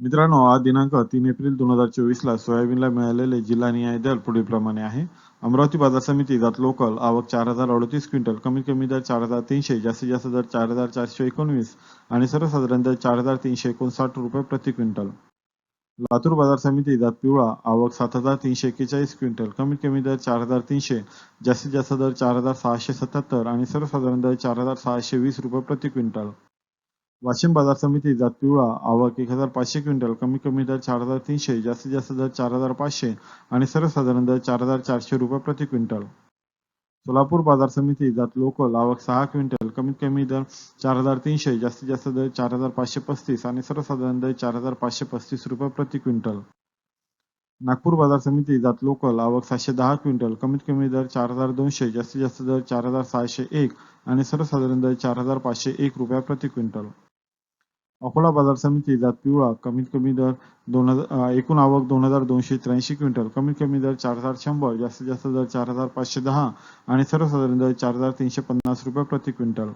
मित्रांनो आज दिनांक तीन एप्रिल दोन हजार चोवीस ला सोयाबीनला मिळालेले जिल्हानिहाय दर पुढीलप्रमाणे आहे. अमरावती बाजार समिती जात लोकल आवक चार हजार अडतीस क्विंटल कमीत कमी दर चार हजार तीनशे जास्तीत जास्त दर चार हजार चारशे एकोणवीस आणि सर्वसाधारण दर चार हजार तीनशे एकोणसाठ रुपये प्रति क्विंटल. लातूर बाजार समिती जात पिवळा आवक सात हजार तीनशे एक्केचाळीस क्विंटल कमीत कमी दर चार हजार तीनशे जास्तीत जास्त दर चार हजार सहाशे सत्याहत्तर आणि सर्वसाधारण दर चार हजार सहाशे वीस रुपये प्रति क्विंटल. वाशिम बाजार समिती जात पिवळा आवक एक हजार पाचशे क्विंटल कमी कमी दर चार हजार तीनशे जास्तीत जास्त दर चार हजार पाचशे आणि सर्वसाधारण दर चार हजार चारशे रुपये प्रति क्विंटल. सोलापूर बाजार समिती जात लोकल आवक सहा क्विंटल कमीत कमी दर चार हजार तीनशे जास्तीत जास्त दर चार हजार पाचशे पस्तीस आणि सर्वसाधारण दर चार हजार पाचशे पस्तीस रुपये प्रति क्विंटल. नागपूर बाजार समिती जात लोकल आवक सातशे दहा क्विंटल कमीत कमी दर चार हजार दोनशे जास्तीत जास्त दर चार हजार सहाशे एक आणि सर्वसाधारण दर चार हजार पाचशे एक रुपया प्रति क्विंटल. अकोला बाजार समिती जात पिवळा कमीत कमी दर दोन हजार एकूण आवक दोन हजार दोनशे त्र्याऐंशी क्विंटल कमीत कमी दर चार हजार शंभर जास्तीत जास्त दर चार हजार पाचशे दहा आणि सर्वसाधारण दर चार हजार तीनशे पन्नास रुपये प्रति क्विंटल.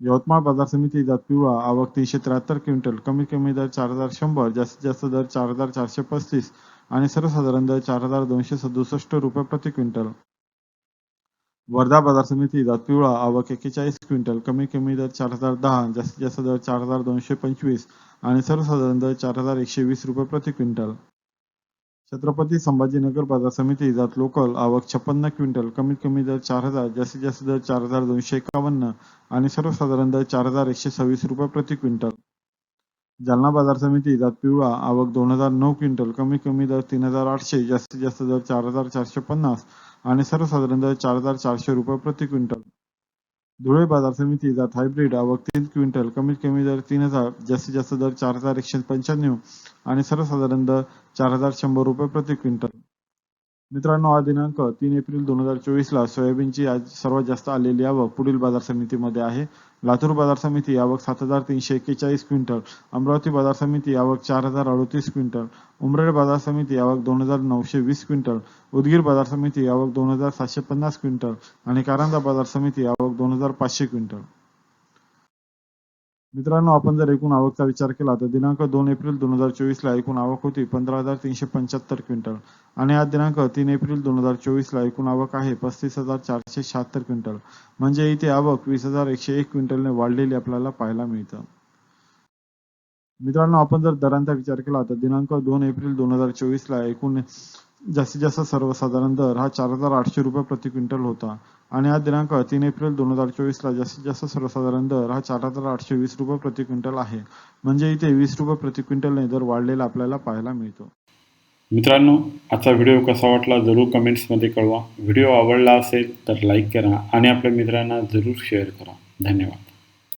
यवतमाळ बाजार समिती जात पिवळा आवक तीनशे त्र्याहत्तर क्विंटल कमीत कमी दर चार हजार शंभर जास्तीत जास्त दर चार हजार चारशे पस्तीस आणि सर्वसाधारण दर चार हजार दोनशे सदुसष्ट रुपये प्रति क्विंटल. वर्धा बाजार समिती जात पिवळा आवक एक्केचाळीस क्विंटल कमी कमी दर चार हजार दहा जास्तीत जास्त दर चार हजार दोनशे पंचवीस आणि सर्वसाधारण दर चार हजार एकशे वीस रुपये प्रति क्विंटल. छत्रपती संभाजीनगर बाजार समिती जात लोकल आवक छप्पन्न क्विंटल कमीत कमी दर चार हजार जास्तीत जास्त दर चार हजार दोनशे एकावन्न आणि सर्वसाधारण दर चार हजार एकशे सव्वीस रुपये प्रति क्विंटल. जालना बाजार समिती जात पिवळा आवक दोन हजार नऊ क्विंटल कमी कमी दर तीन हजार आठशे जास्तीत जास्त दर चार हजार चारशे पन्नास आणि सर्वसाधारण दर चार हजार चारशे रुपये प्रति क्विंटल. धुळे बाजार समिती जात हायब्रिड आवक तीन क्विंटल कमीत कमी दर तीन हजार जास्तीत जास्त दर चार हजार एकशे पंच्याण्णव आणि सर्वसाधारण दर चार हजार शंभर रुपये प्रति क्विंटल. मित्रांनो आज दिनांक तीन एप्रिल दोन हजार चोवीस ला सोयाबीनची आज सर्वात जास्त आलेली आवक पुढील बाजार समितीमध्ये आहे. लातूर बाजार समिती आवक सात हजार तीनशे एक्केचाळीस क्विंटल अमरावती बाजार समिती आवक चार हजार अडतीस क्विंटल उमरेड बाजार समिती आवक दोन हजार नऊशे वीस क्विंटल उदगीर बाजार समिती आवक दोन हजार सातशे पन्नास क्विंटल आणि कारंजा बाजार समिती आवक दोन हजार पाचशे क्विंटल. मित्रांनो आपण जर एकूण आवकचा विचार केला तर दिनांक दोन एप्रिल दोन हजार चोवीस ला एकूण आवक होती पंधरा हजार तीनशे पंच्याहत्तर क्विंटल आणि आज दिनांक तीन एप्रिल दोन हजार चोवीस ला एकूण आवक आहे पस्तीस हजार चारशे शहात्तर क्विंटल. म्हणजे इथे आवक वीस हजार एकशे एक क्विंटलने वाढलेली आपल्याला पाहायला मिळतं. मित्रांनो आपण जर दरांचा विचार केला तर दिनांक दोन एप्रिल दोन हजार चोवीस ला एकूण जास्तीत जास्त सर्वसाधारण दर हा चार हजार आठशे रुपये प्रति क्विंटल होता. आणि हा दिनांक तीन एप्रिल दोन हजार चोवीस ला जास्तीत जास्त सर्वसाधारण दर हा चार हजार आठशे वीस रुपये प्रति क्विंटल आहे. म्हणजे इथे वीस रुपये प्रति क्विंटलने दर वाढलेला आपल्याला पाहायला मिळतो. मित्रांनो आजचा व्हिडिओ कसा वाटला जरूर कमेंट्समध्ये कळवा. व्हिडिओ आवडला असेल तर लाईक करा आणि आपल्या मित्रांना जरूर शेअर करा. धन्यवाद.